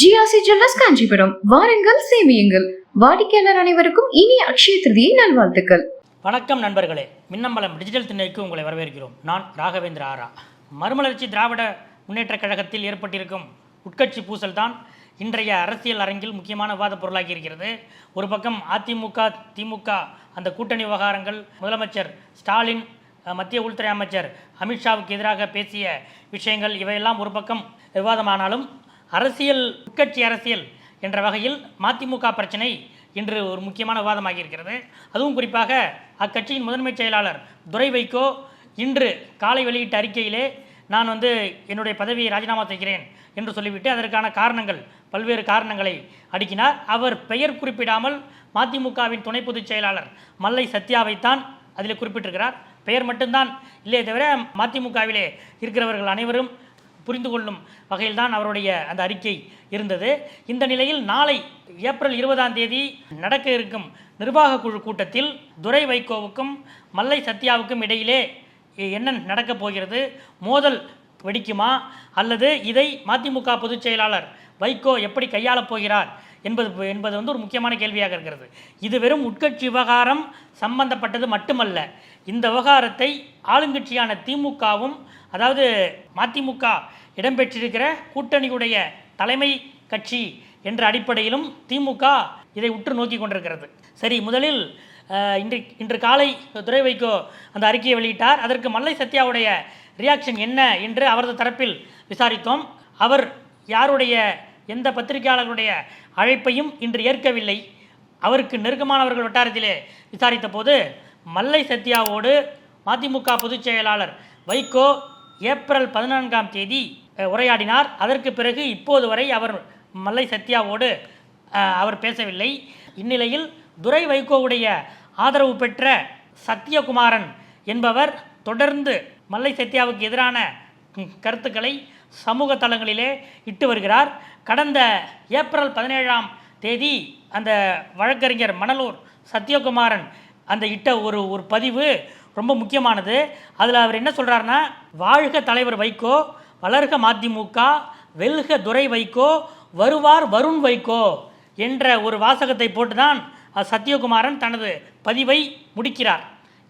GRC jewellers Kanchipuram. வாருங்கள் சேமியுங்கள். வாடிக்கையாளர் அனைவருக்கும் இனி அக்ஷய திருதியை நல்வாழ்த்துக்கள். வணக்கம் நண்பர்களே. மின்னம்பலம் டிஜிட்டல் திண்ணைக்கு உங்களை வரவேற்கிறோம். நான் ராகவேந்திர ஆரா. மறுமலர்ச்சி திராவிட முன்னேற்றக் கழகத்தில் ஏற்பட்டிருக்கும் உட்கட்சி பூசல் தான் இன்றைய அரசியல் அரங்கில் முக்கியமான விவாத பொருளாகி இருக்கிறது. ஒரு பக்கம் அதிமுக திமுக அந்த கூட்டணி விவகாரங்கள் முதலமைச்சர் ஸ்டாலின் மத்திய உள்துறை அமைச்சர் அமித்ஷாவுக்கு எதிராக பேசிய விஷயங்கள் இவையெல்லாம் ஒரு பக்கம் விவாதமானாலும் அரசியல் உட்கட்சி அரசியல் என்ற வகையில் மதிமுக பிரச்சனை இன்று ஒரு முக்கியமான விவாதமாகி இருக்கிறது அதுவும் குறிப்பாக அக்கட்சியின் முதன்மைச் செயலாளர் துரை வைகோ இன்று காலை வெளியிட்ட அறிக்கையிலே நான் வந்து என்னுடைய பதவியை ராஜினாமா செய்கிறேன் என்று சொல்லிவிட்டு அதற்கான காரணங்கள் பல்வேறு காரணங்களை அடுக்கினார். அவர் பெயர் குறிப்பிடாமல் மதிமுகவின் துணை பொதுச் செயலாளர் மல்லை சத்யாவைத்தான் அதில் குறிப்பிட்டிருக்கிறார். பெயர் மட்டும்தான் இல்லையே தவிர மதிமுகவிலே இருக்கிறவர்கள் அனைவரும் புரிந்து கொள்ளும் வகையில்தான் அவருடைய அந்த அறிக்கை இருந்தது. இந்த நிலையில் நாளை ஏப்ரல் இருபதாம் தேதி நடக்க இருக்கும் நிர்வாக குழு கூட்டத்தில் துரை வைகோவுக்கும் மல்லை சத்யாவுக்கும் இடையிலே என்ன நடக்கப் போகிறது? மோதல் வெடிக்குமா? அல்லது இதை மதிமுக பொதுச் செயலாளர் வைகோ எப்படி கையாளப் போகிறார் என்பது என்பது வந்து ஒரு முக்கியமான கேள்வியாக இருக்கிறது. இது வெறும் உட்கட்சி விவகாரம் சம்பந்தப்பட்டது மட்டுமல்ல. இந்த விவகாரத்தை ஆளுங்கட்சியான திமுகவும் அதாவது மதிமுக இடம்பெற்றிருக்கிற கூட்டணியுடைய தலைமை கட்சி என்ற அடிப்படையிலும் திமுக இதை உற்று நோக்கி கொண்டிருக்கிறது. சரி முதலில் இன்று இன்று காலை துறை வைகோ அந்த அறிக்கையை வெளியிட்டார். அதற்கு மல்லை சத்யாவுடைய ரியாக்ஷன் என்ன என்று அவரது தரப்பில் விசாரித்தோம். அவர் யாருடைய எந்த பத்திரிகையாளர்களுடைய அழைப்பையும் இன்று ஏற்கவில்லை. அவருக்கு நெருக்கமானவர்கள் வட்டாரத்திலே விசாரித்த போது மல்லை சத்யாவோடு மதிமுக பொதுச் செயலாளர் வைகோ ஏப்ரல் பதினான்காம் தேதி உரையாடினார். அதற்கு பிறகு இப்போது வரை அவர் மல்லை சத்யாவோடு அவர் பேசவில்லை. இந்நிலையில் துரை வைகோவுடைய ஆதரவு பெற்ற சத்யகுமாரன் என்பவர் தொடர்ந்து மல்லை சத்யாவுக்கு எதிரான கருத்துக்களை சமூக தளங்களிலே இட்டு வருகிறார். கடந்த ஏப்ரல் பதினேழாம் தேதி அந்த வழக்கறிஞர் மணலூர் சத்யகுமாரன் அந்த இட்ட ஒரு ஒரு பதிவு ரொம்ப முக்கியமானது. அதில் அவர் என்ன சொல்கிறாருன்னா வாழ்க தலைவர் வைகோ வளர்க மதிமுக வெல்க துரை வைகோ வருவார் வருண் வைகோ என்ற ஒரு வாசகத்தை போட்டு தான் சத்யகுமாரன் தனது பதிவை முடிக்கிறார்.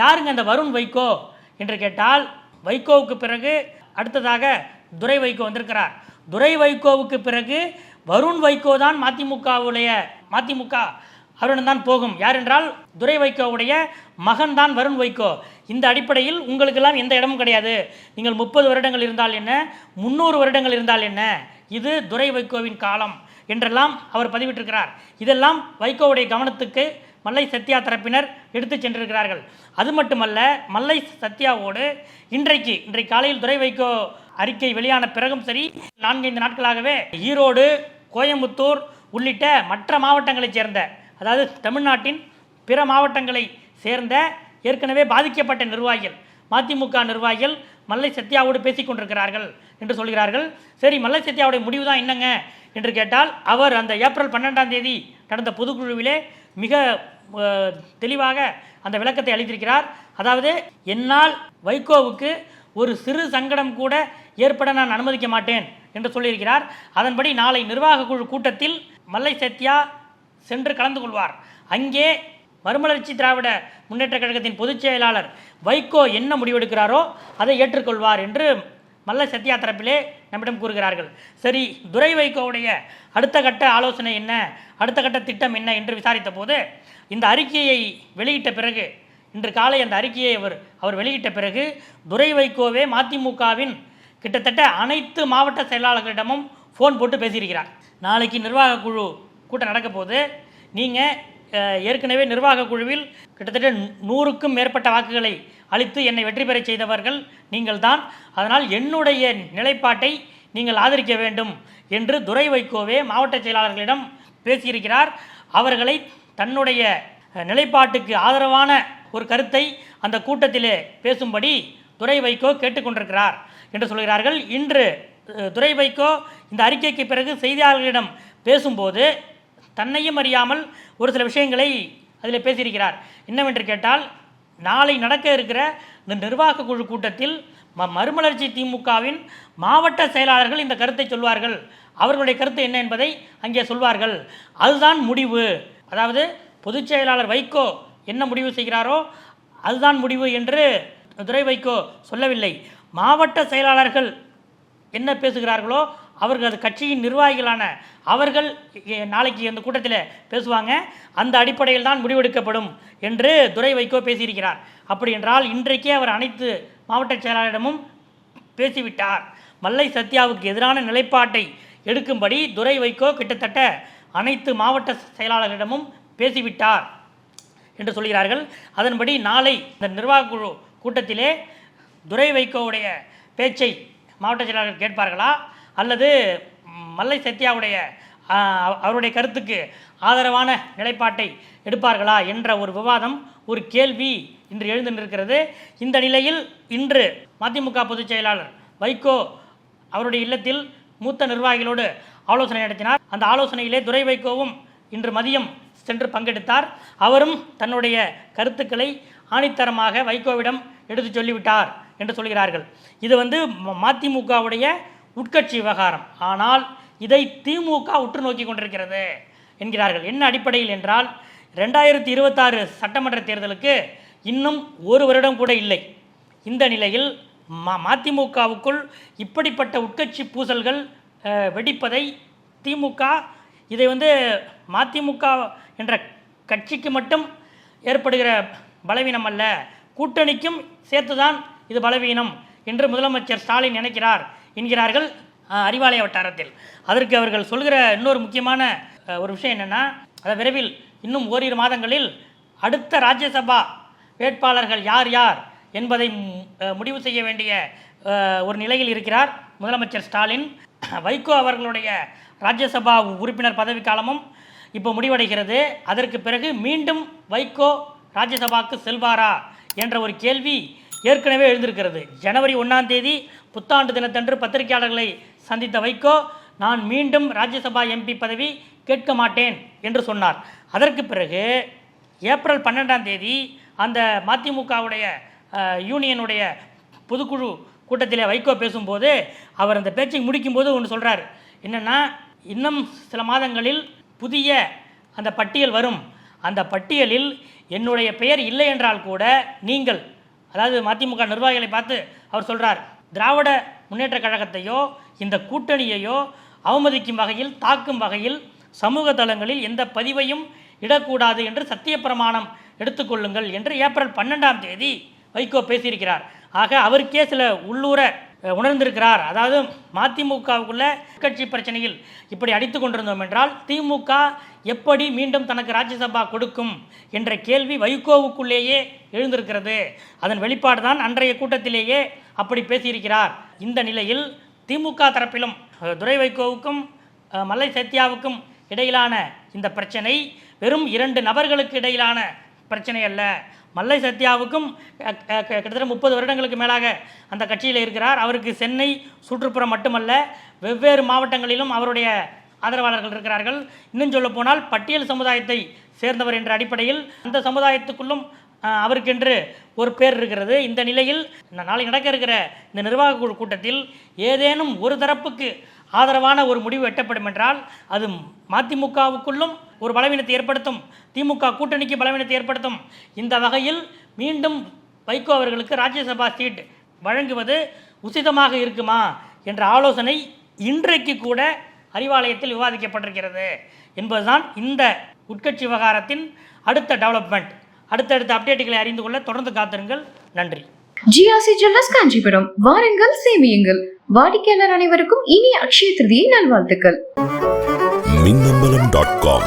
யாருங்க அந்த வருண் வைகோ என்று கேட்டால் வைகோவுக்கு பிறகு அடுத்ததாக துரை வைகோ வந்திருக்கிறார். துரை வைகோவுக்கு பிறகு வருண் வைகோ தான் மதிமுகவுடைய மதிமுக அவரிடம் தான் போகும். யார் என்றால் துரை வைகோவுடைய மகன் தான் வருண் வைகோ. இந்த அடிப்படையில் உங்களுக்கெல்லாம் எந்த இடமும் கிடையாது. நீங்கள் முப்பது வருடங்கள் இருந்தால் என்ன? முந்நூறு வருடங்கள் இருந்தால் என்ன? இது துரை வைகோவின் காலம் என்றெல்லாம் அவர் பதிவிட்டிருக்கிறார். இதெல்லாம் வைகோவுடைய கவனத்துக்கு மல்லை சத்யா தரப்பினர் எடுத்து சென்றிருக்கிறார்கள். அது மட்டுமல்ல மல்லை சத்யாவோடு இன்றைக்கு இன்றைக்கு காலையில் துறை வைகோ அறிக்கை வெளியான பிறகும் சரி நான்கைந்து நாட்களாகவே ஈரோடு கோயம்புத்தூர் உள்ளிட்ட மற்ற மாவட்டங்களைச் சேர்ந்த அதாவது தமிழ்நாட்டின் பிற மாவட்டங்களை சேர்ந்த ஏற்கனவே பாதிக்கப்பட்ட நிர்வாகிகள் மதிமுக நிர்வாகிகள் மல்லை சத்யாவோடு பேசிக் கொண்டிருக்கிறார்கள் என்று சொல்கிறார்கள். சரி மல்லை சத்யாவுடைய முடிவு தான் என்னங்க? என்று கேட்டால் அவர் அந்த ஏப்ரல் பன்னெண்டாம் தேதி நடந்த பொதுக்குழுவிலே மிக தெளிவாக அந்த விளக்கத்தை அளித்திருக்கிறார். அதாவது என்னால் வைகோவுக்கு ஒரு சிறு சங்கடம் கூட ஏற்பட நான் அனுமதிக்க மாட்டேன் என்று சொல்லியிருக்கிறார். அதன்படி நாளை நிர்வாக குழு கூட்டத்தில் மல்லை சத்யா சென்று கலந்து கொள்வார். அங்கே மறுமலர்ச்சி திராவிட முன்னேற்ற கழகத்தின் பொதுச் செயலாளர் வைகோ என்ன முடிவெடுக்கிறாரோ அதை ஏற்றுக்கொள்வார் என்று மல்ல சத்யா தரப்பிலே நம்மிடம் கூறுகிறார்கள். சரி துரை வைகோவுடைய அடுத்த கட்ட ஆலோசனை என்ன? அடுத்த கட்ட திட்டம் என்ன என்று விசாரித்த போது இந்த அறிக்கையை வெளியிட்ட பிறகு இன்று காலை அந்த அறிக்கையை அவர் அவர் வெளியிட்ட பிறகு துரை வைகோவே மதிமுகவின் கிட்டத்தட்ட அனைத்து மாவட்ட செயலாளர்களிடமும் ஃபோன் போட்டு பேசியிருக்கிறார். நாளைக்கு நிர்வாக குழு கூட்டம் நடக்க போது நீங்கள் ஏற்கனவே நிர்வாக குழுவில் கிட்டத்தட்ட நூறுக்கும் மேற்பட்ட வாக்குகளை அளித்து என்னை வெற்றி பெறச் செய்தவர்கள் நீங்கள்தான். அதனால் என்னுடைய நிலைப்பாட்டை நீங்கள் ஆதரிக்க வேண்டும் என்று துரை வைகோவே மாவட்ட செயலாளர்களிடம் பேசியிருக்கிறார். அவர்களை தன்னுடைய நிலைப்பாட்டுக்கு ஆதரவான ஒரு கருத்தை அந்த கூட்டத்திலே பேசும்படி துரை வைகோ கேட்டுக்கொண்டிருக்கிறார் என்று சொல்கிறார்கள். இன்று துரை வைகோ இந்த அறிக்கைக்கு பிறகு செய்தியாளர்களிடம் பேசும்போது தன்னையும் அறியாமல் ஒரு சில விஷயங்களை அதில் பேசியிருக்கிறார். என்னவென்று கேட்டால் நாளை நடக்க இருக்கிற இந்த நிர்வாக குழு கூட்டத்தில் ம மறுமலர்ச்சி திமுகவின் மாவட்ட செயலாளர்கள் இந்த கருத்தை சொல்வார்கள். அவர்களுடைய கருத்து என்ன என்பதை அங்கே சொல்வார்கள். அதுதான் முடிவு. அதாவது பொதுச் செயலாளர் வைகோ என்ன முடிவு செய்கிறாரோ அதுதான் முடிவு என்று துரை வைகோ சொல்லவில்லை. மாவட்ட செயலாளர்கள் என்ன பேசுகிறார்களோ அவர்களது கட்சியின் நிர்வாகிகளான அவர்கள் நாளைக்கு அந்த கூட்டத்தில் பேசுவாங்க. அந்த அடிப்படையில் தான் முடிவெடுக்கப்படும் என்று துரை வைகோ பேசியிருக்கிறார். அப்படி என்றால் இன்றைக்கே அவர் அனைத்து மாவட்ட செயலாளரிடமும் பேசிவிட்டார். மல்லை சத்யாவுக்கு எதிரான நிலைப்பாட்டை எடுக்கும்படி துரை வைகோ கிட்டத்தட்ட அனைத்து மாவட்ட செயலாளர்களிடமும் பேசிவிட்டார் என்று சொல்கிறார்கள். அதன்படி நாளை இந்த நிர்வாக குழு கூட்டத்திலே துரை வைகோவுடைய பேச்சை மாவட்ட செயலாளர்கள் கேட்பார்களா? அல்லது மல்லை சத்யாவுடைய அவருடைய கருத்துக்கு ஆதரவான நிலைப்பாட்டை எடுப்பார்களா என்ற ஒரு விவாதம் ஒரு கேள்வி இன்று எழுந்து நிற்கிறது இந்த நிலையில் இன்று மதிமுக பொதுச் செயலாளர் வைகோ அவருடைய இல்லத்தில் மூத்த நிர்வாகிகளோடு ஆலோசனை நடத்தினார். அந்த ஆலோசனையிலே துரை வைகோவும் இன்று மதியம் சென்று பங்கெடுத்தார். அவரும் தன்னுடைய கருத்துக்களை ஆணித்தரமாக வைகோவிடம் எடுத்து சொல்லிவிட்டார் என்று சொல்கிறார்கள். இது வந்து ம- மதிமுகவுடைய உட்கட்சி விவகாரம். ஆனால் இதை திமுக உற்று நோக்கி கொண்டிருக்கிறது என்கிறார்கள். என்ன அடிப்படையில் என்றால் ரெண்டாயிரத்தி இருபத்தாறு சட்டமன்ற தேர்தலுக்கு இன்னும் ஒரு வருடம் கூட இல்லை. இந்த நிலையில் ம மதிமுகவுக்குள் இப்படிப்பட்ட உட்கட்சி பூசல்கள் வெடிப்பதை திமுக இதை வந்து மதிமுக என்ற கட்சிக்கு மட்டும் ஏற்படுகிற பலவீனம் அல்ல கூட்டணிக்கும் சேர்த்துதான் இது பலவீனம் என்று முதலமைச்சர் ஸ்டாலின் நினைக்கிறார். என்கிறார்கள் அறிவாலய வட்டாரத்தில். அதற்கு அவர்கள் சொல்கிற இன்னொரு முக்கியமான ஒரு விஷயம் என்னென்னா அதை விரைவில் இன்னும் ஓரிரு மாதங்களில் அடுத்த ராஜ்யசபா வேட்பாளர்கள் யார் யார் என்பதை முடிவு செய்ய வேண்டிய ஒரு நிலையில் இருக்கிறார் முதலமைச்சர் ஸ்டாலின். வைகோ அவர்களுடைய ராஜ்யசபா உறுப்பினர் பதவிக்காலமும் இப்போ முடிவடைகிறது. அதற்கு பிறகு மீண்டும் வைகோ ராஜ்யசபாவுக்கு செல்வாரா என்ற ஒரு கேள்வி ஏற்கனவே எழுந்திருக்கிறது. ஜனவரி ஒன்றாம் தேதி புத்தாண்டு தினத்தன்று பத்திரிகையாளர்களை சந்தித்த வைகோ நான் மீண்டும் ராஜ்யசபா எம்பி பதவி கேட்க மாட்டேன் என்று சொன்னார். அதற்கு பிறகு ஏப்ரல் பன்னெண்டாம் தேதி அந்த மதிமுகவுடைய யூனியனுடைய பொதுக்குழு கூட்டத்தில் வைகோ பேசும்போது அவர் அந்த பேச்சை முடிக்கும்போது ஒன்று சொல்கிறார் என்னென்னா இன்னும் சில மாதங்களில் புதிய அந்த பட்டியல் வரும். அந்த பட்டியலில் என்னுடைய பெயர் இல்லை என்றால் கூட நீங்கள் அதாவது மதிமுக நிர்வாகிகளை பார்த்து அவர் சொல்கிறார் திராவிட முன்னேற்ற கழகத்தையோ இந்த கூட்டணியையோ அவமதிக்கும் வகையில் தாக்கும் வகையில் சமூக தளங்களில் எந்த பதிவையும் இடக்கூடாது என்று சத்திய பிரமாணம் எடுத்துக்கொள்ளுங்கள் என்று ஏப்ரல் பன்னெண்டாம் தேதி வைகோ பேசியிருக்கிறார். ஆக அவருக்கே சில உள்ளூர உணர்ந்திருக்கிறார். அதாவது மதிமுகவுக்குள்ள கட்சி பிரச்சனையில் இப்படி அடித்து கொண்டிருந்தோம் என்றால் திமுக எப்படி மீண்டும் தனக்கு ராஜ்யசபா கொடுக்கும் என்ற கேள்வி வைகோவுக்குள்ளேயே எழுந்திருக்கிறது. அதன் வெளிப்பாடு தான் அன்றைய கூட்டத்திலேயே அப்படி பேசியிருக்கிறார். இந்த நிலையில் திமுக தரப்பிலும் துரை வைகோவுக்கும் மல்லை சத்யாவுக்கும் இடையிலான இந்த பிரச்சனை வெறும் இரண்டு நபர்களுக்கு இடையிலான பிரச்சனை அல்ல மல்லை சத்யாவுக்கும் கிட்டத்தட்ட முப்பது வருடங்களுக்கு மேலாக அந்த கட்சியில் இருக்கிறார். அவருக்கு சென்னை சுற்றுப்புறம் மட்டுமல்ல வெவ்வேறு மாவட்டங்களிலும் அவருடைய ஆதரவாளர்கள் இருக்கிறார்கள். இன்னும் சொல்ல போனால் பட்டியல் சமுதாயத்தை சேர்ந்தவர் என்ற அடிப்படையில் அந்த சமுதாயத்துக்குள்ளும் அவருக்கென்று ஒரு பேர் இருக்கிறது. இந்த நிலையில் நாளை நடக்க இருக்கிற இந்த நிர்வாக குழு கூட்டத்தில் ஏதேனும் ஒரு தரப்புக்கு ஆதரவான ஒரு முடிவு எட்டப்படும் என்றால் அது மதிமுகவுக்குள்ளும் ஒரு பலவீனத்தை ஏற்படுத்தும். திமுக கூட்டணிக்கு பலவீனத்தை ஏற்படுத்தும். இந்த வகையில் மீண்டும் வைகோ அவர்களுக்கு ராஜ்யசபா சீட் வழங்குவது உசிதமாக இருக்குமா என்ற ஆலோசனை இன்றைக்கு கூட அறிவாலயத்தில் விவாதிக்கப்பட்டிருக்கிறது என்பதுதான் இந்த உட்கட்சி விவகாரத்தின் அடுத்த டெவலப்மெண்ட் அடுத்தடுத்த அப்டேட்டுகளை அறிந்து கொள்ள தொடர்ந்து காத்திருங்கள். நன்றி. GRC jewellers Kanchipuram. வாருங்கள் சேமியுங்கள். வாடிக்கையாளர் அனைவருக்கும் இனிய அக்ஷய திருதியை நல்வாழ்த்துக்கள். Minnambalam dot com